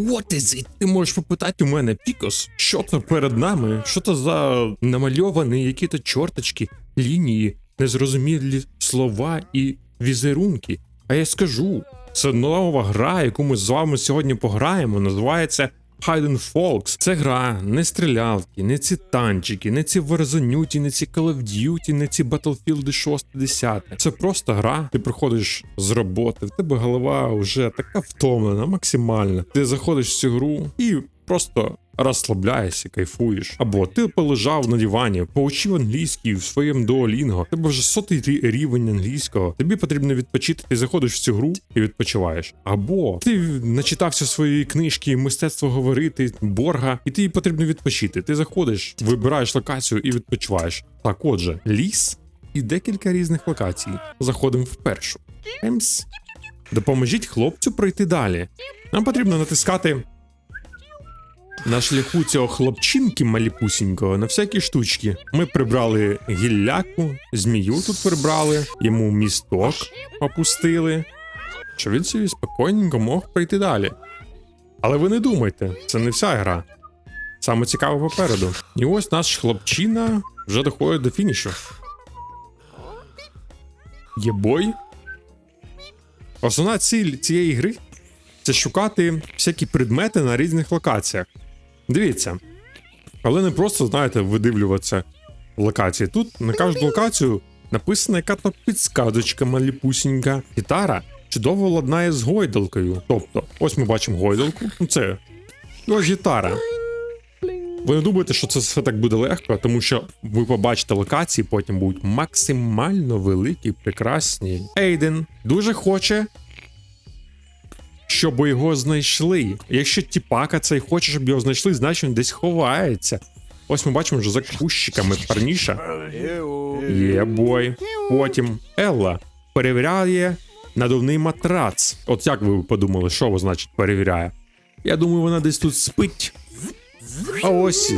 What is it? Ти можеш попитати у мене, Пікос, що це перед нами? Що це за намальовані які-то чорточки, лінії, незрозумілі слова і візерунки? А я скажу, це нова гра, яку ми з вами сьогодні пограємо, називається Hide and Folks. Це гра, не стрілялки, не ці танчики, не ці Warzone, не ці Call of Duty, не ці Battlefield 6 10 Це просто гра. Ти приходиш з роботи, в тебе голова вже така втомлена, максимально. Ти заходиш в цю гру і просто розслабляєшся, кайфуєш. Або ти полежав на дивані, поучив англійський в своєму дуолінго, тебе вже сотий рівень англійського. Тобі потрібно відпочити, ти заходиш в цю гру і відпочиваєш. Або ти начитався своєї книжки Мистецтво говорити Борга, і тобі потрібно відпочити. Ти заходиш, вибираєш локацію і відпочиваєш. Так, отже, ліс і декілька різних локацій. Заходимо в першу. Емс. Допоможіть хлопцю пройти далі. Нам потрібно натискати на шляху цього хлопчинки маліпусінького на всякі штучки. Ми прибрали гілляку, змію тут прибрали, йому місток опустили, щоб він собі спокійненько мог пройти далі. Але ви не думайте, це не вся гра. Саме цікаве попереду. І ось наш хлопчина вже доходить до фінішу. Єбой. Основна ціль цієї гри це шукати всякі предмети на різних локаціях. Дивіться, але не просто, знаєте, видивлюватися локації. Тут на кожну локацію написана яка-то підсказочка маліпусінька. Гітара чудово ладнає з гойдалкою. Тобто, ось ми бачимо гойдалку. Ну це ось гітара. Ви не думаєте, що це все так буде легко, тому що ви побачите локації, потім будуть максимально великі, прекрасні. Ейден дуже хоче щоб його знайшли. Якщо тіпака цей хоче, щоб його знайшли, значить він десь ховається. Ось ми бачимо вже за кущиками парніша. Є бой. Потім Елла перевіряє надувний матрац. От як ви подумали, що значить перевіряє? Я думаю, вона десь тут спить. А ось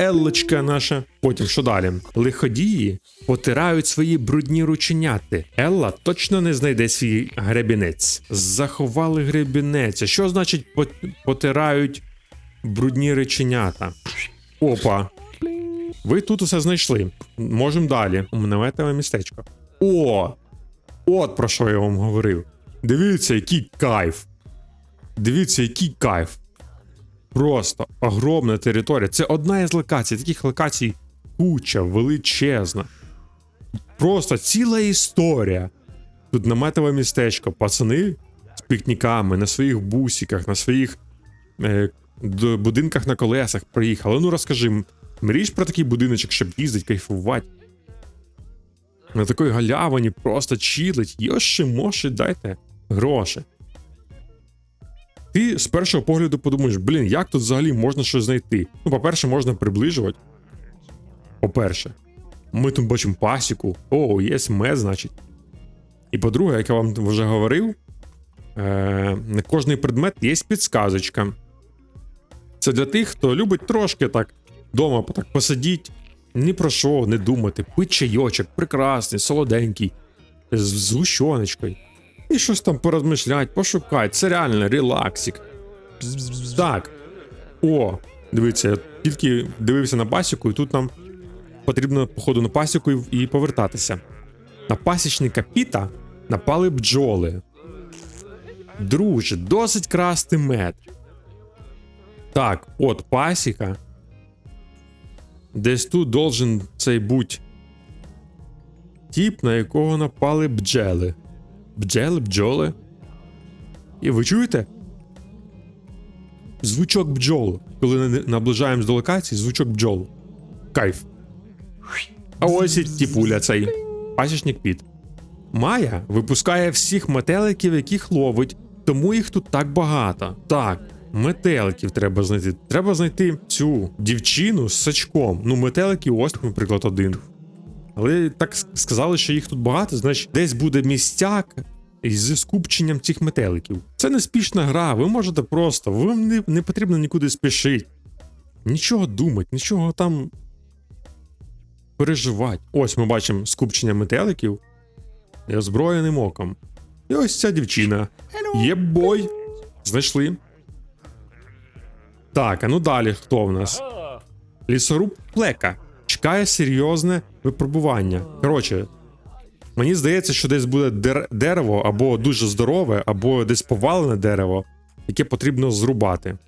Еллочка наша. Потім що далі? Лиходії потирають свої брудні рученяти. Елла точно не знайде свій гребінець. Заховали гребінець. Що значить пот- потирають брудні реченята? Опа. Ви тут усе знайшли. Можемо далі. Наметове містечко. О! От про що я вам говорив. Дивіться, який кайф. Дивіться, який кайф. Просто огромна територія. Це одна із локацій. Таких локацій куча, величезна. Просто ціла історія. Тут наметове містечко, пацани з пікніками на своїх бусиках, на своїх е, д- будинках на колесах приїхали. Ну розкажи, мрієш про такий будиночок, щоб їздить, кайфувати. На такій галявині просто чилить. Йоші, моші, дайте гроші. Ти з першого погляду подумаєш, блін, як тут взагалі можна щось знайти? Ну, по-перше, можна приближувати. По-перше, ми тут бачимо пасіку. О, є мед, значить. І по-друге, як я вам вже говорив, е- на кожний предмет є підсказочка. Це для тих, хто любить трошки так вдома так посидіть, ні про що не думати, пить чайочок, прекрасний, солоденький, з згущеночкою. І щось там порозмишлять, пошукать. Це реально релаксик. Так. О, дивіться, я тільки дивився на пасіку, і тут нам потрібно, походу, на пасіку і повертатися. На пасічника Піта напали бджоли. Друже, досить красти мед. Так, от пасіка. Десь тут должен цей буть тіп, на якого напали бджели. Бджели, бджоли. І ви чуєте? Звучок бджол. Коли на- наближаємось до локації, звучок бджол. Кайф. А ось і тіпуля цей. Пасічник Піт. Майя випускає всіх метеликів, яких ловить, тому їх тут так багато. Так, метеликів треба знайти. Треба знайти цю дівчину з сачком. Ну, метеликів ось, наприклад, один. Але так сказали, що їх тут багато, значить, десь буде містяк зі скупченням цих метеликів. Це не спішна гра, ви можете просто, вам не, не потрібно нікуди спішити. Нічого думати, нічого там переживати. Ось ми бачимо скупчення метеликів і озброєним оком. І ось ця дівчина. Є бой. Знайшли. Так, а ну далі хто в нас? Лісоруб Плека. Чекає серйозне випробування. Коротше, мені здається, що десь буде дер- дерево або дуже здорове, або десь повалене дерево, яке потрібно зрубати.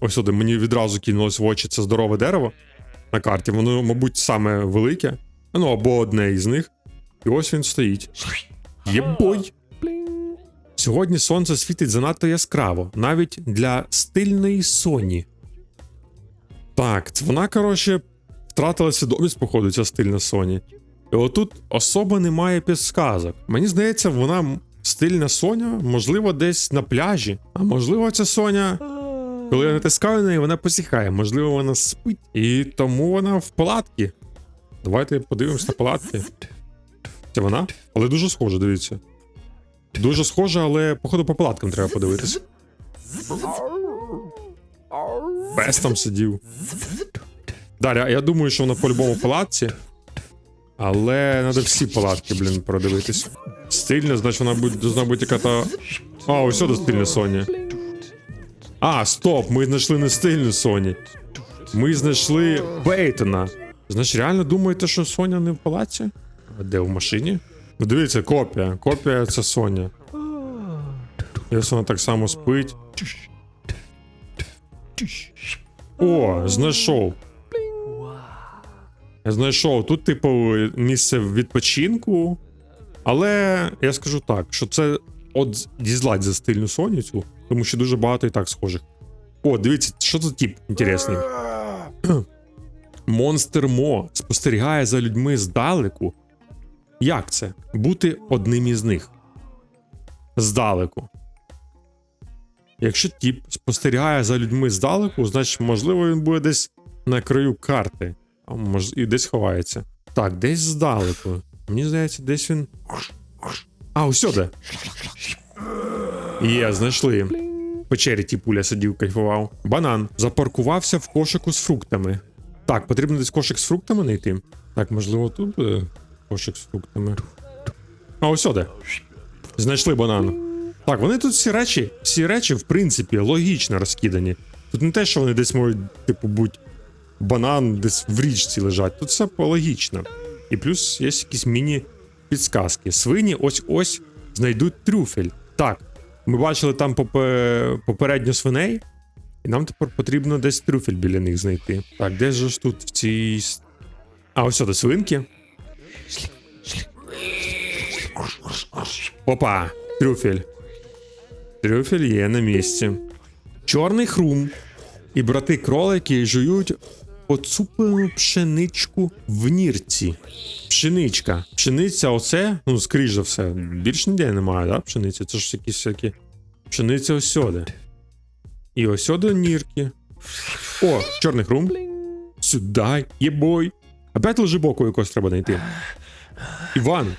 Ось сюди мені відразу кинулось в очі це здорове дерево на карті. Воно, мабуть, саме велике. Ну, або одне із них. І ось він стоїть. Єбой! Сьогодні сонце світить занадто яскраво, навіть для стильної соні. Так, вона, коротше, втратила свідомість, походу, ця стильна Соні. І отут особо немає підсказок. Мені здається, вона стильна Соня, можливо, десь на пляжі. А можливо, ця Соня, коли я натискаю на неї, вона посіхає. Можливо, вона спить. І тому вона в палатці. Давайте подивимось на палатки. Це вона? Але дуже схожа, дивіться. Дуже схожа, але походу по палаткам треба подивитись. Пес там сидів. Далі, я думаю, що вона по-любому палатці. Але треба всі палатки, блін, продивитись. Стильна, значить вона буде, должна бути яка-то. А, ось сюди стильна Соня. А, стоп, ми знайшли не стильну Соні. Ми знайшли Бейтона. Значить, реально думаєте, що Соня не в палаці? А де в машині? Ну дивіться, копія. Копія це Соня. І вона так само спить. О, знайшов. Знайшов. Тут, типу, місце відпочинку. Але я скажу так, що це от дізлайк за стильну Соню цю, тому що дуже багато і так схожих. О, дивіться, що за тип інтересний. Монстер Мо спостерігає за людьми здалеку. Як це? Бути одним із них. Здалеку. Якщо тіп спостерігає за людьми здалеку, значить, можливо, він буде десь на краю карти. А мож... і десь ховається. Так, десь здалеку. Мені здається, десь він. А, ось сюди. Є, знайшли. В печері тіпуля сидів, кайфував. Банан. Запаркувався в кошику з фруктами. Так, потрібно десь кошик з фруктами знайти. Так, можливо, тут буде кошик з фруктами. А, ось сюди. Знайшли банан. Так, вони тут всі речі, всі речі, в принципі, логічно розкидані. Тут не те, що вони десь можуть, типу, будь банан десь в річці лежать. Тут все логічно. І плюс є якісь міні-підсказки. Свині ось-ось знайдуть трюфель. Так, ми бачили там попередньо свиней, і нам тепер потрібно десь трюфель біля них знайти. Так, де ж тут в цій. А, ось сюди свинки. Опа, трюфель. Трюфель є на місці. Чорний хрум і брати кролики жують поцуплену пшеничку в нірці. Пшеничка. Пшениця, оце, ну, скоріш за все, більш ніде немає, да? Пшениці. Це ж якісь всякі. Пшениця осьоди. І осьоди нірки. О, чорний хрум. Сюди, єбой. Опять лежебоку якось треба знайти. Іван.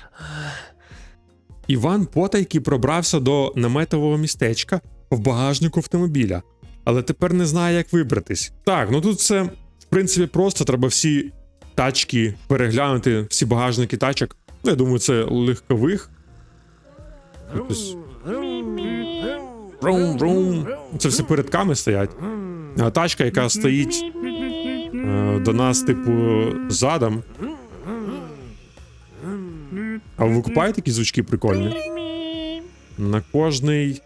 Іван потайки пробрався до наметового містечка в багажнику автомобіля, але тепер не знає, як вибратись. Так, ну тут все, в принципі, просто треба всі тачки переглянути, всі багажники тачок. Ну, я думаю, це легкових. Рум, рум. Це всі передками стоять. А тачка, яка стоїть е, до нас, типу, задом. А ви купаєте такі звучки прикольні? На кожний.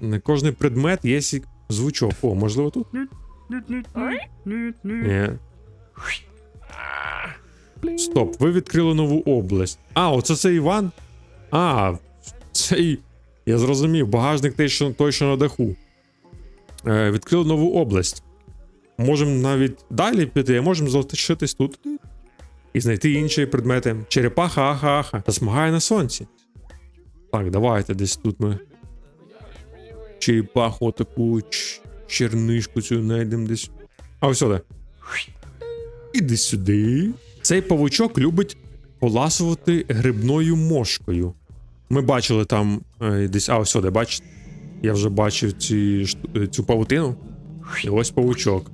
На кожний предмет є звучок. О, можливо, тут? Ні. Стоп, ви відкрили нову область. А, оце це Іван? А, цей. Я зрозумів, багажник той, що, той, що на даху. Е, відкрили нову область. Можемо навіть далі піти, а можемо залишитись тут і знайти інші предмети. Черепаха, аха, аха, засмагає на сонці. Так, давайте десь тут ми. Черепаху таку чернишку цю знайдемо десь. А ось сюди. Іди сюди. Цей павучок любить поласувати грибною мошкою. Ми бачили там е, десь. А, ось сюди, бачите? Я вже бачив ці, цю павутину. І ось павучок.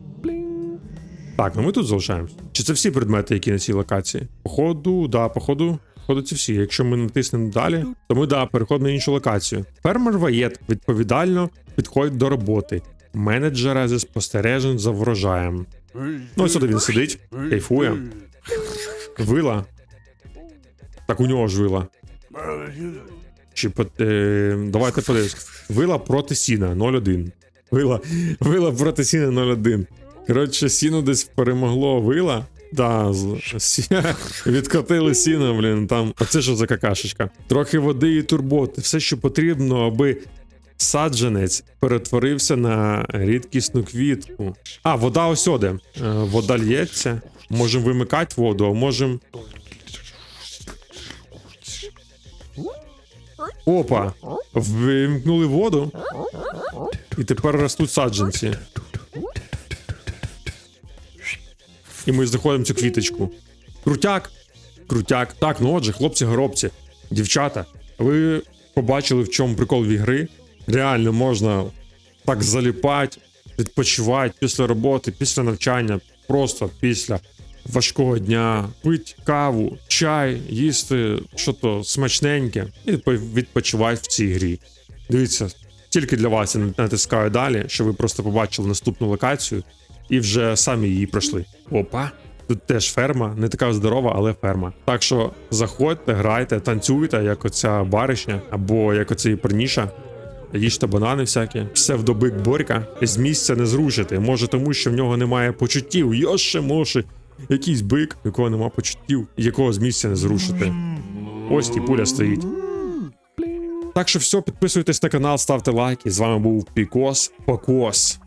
Так, ну ми тут залишаємось. Чи це всі предмети, які на цій локації? Походу, да, походу, це всі. Якщо ми натиснемо далі, то ми да, переходимо на іншу локацію. Фермер Ваєт відповідально підходить до роботи. Менеджера зі спостережень за врожаєм. Ну, ось сюди він сидить, кайфує. Вила. Так у нього ж вила. Чи е, давайте подивимось. Вила проти сіна 0-1. Вила, вила проти сіна 0-1. Коротше, сіно десь перемогло вила. Да, з- відкотили сіно, блін, там. Оце що за какашечка. Трохи води і турботи. Все, що потрібно, аби саджанець перетворився на рідкісну квітку. А, вода осьоде. Е, Вода лється. Можемо вимикати воду, а можемо. Опа! Вимкнули воду. І тепер ростуть саджанці. І ми знаходимо цю квіточку. Крутяк! Крутяк. Так, ну отже, хлопці-горобці, дівчата, ви побачили, в чому прикол в ігри. Реально можна так заліпати, відпочивати після роботи, після навчання, просто після важкого дня, пить каву, чай, їсти що-то смачненьке і відпо- відпочивати в цій грі. Дивіться, тільки для вас я натискаю далі, щоб ви просто побачили наступну локацію і вже самі її пройшли. Опа! Тут теж ферма, не така здорова, але ферма. Так що заходьте, грайте, танцюйте, як оця баришня, або як оцей перніша. Їжте банани всякі, псевдобик Борька з місця не зрушити. Може тому, що в нього немає почуттів. Йоше може, якийсь бик, у якого немає почуттів, якого з місця не зрушити. Ось і пуля стоїть. Так що все, підписуйтесь на канал, ставте лайки. З вами був Пікос Покос.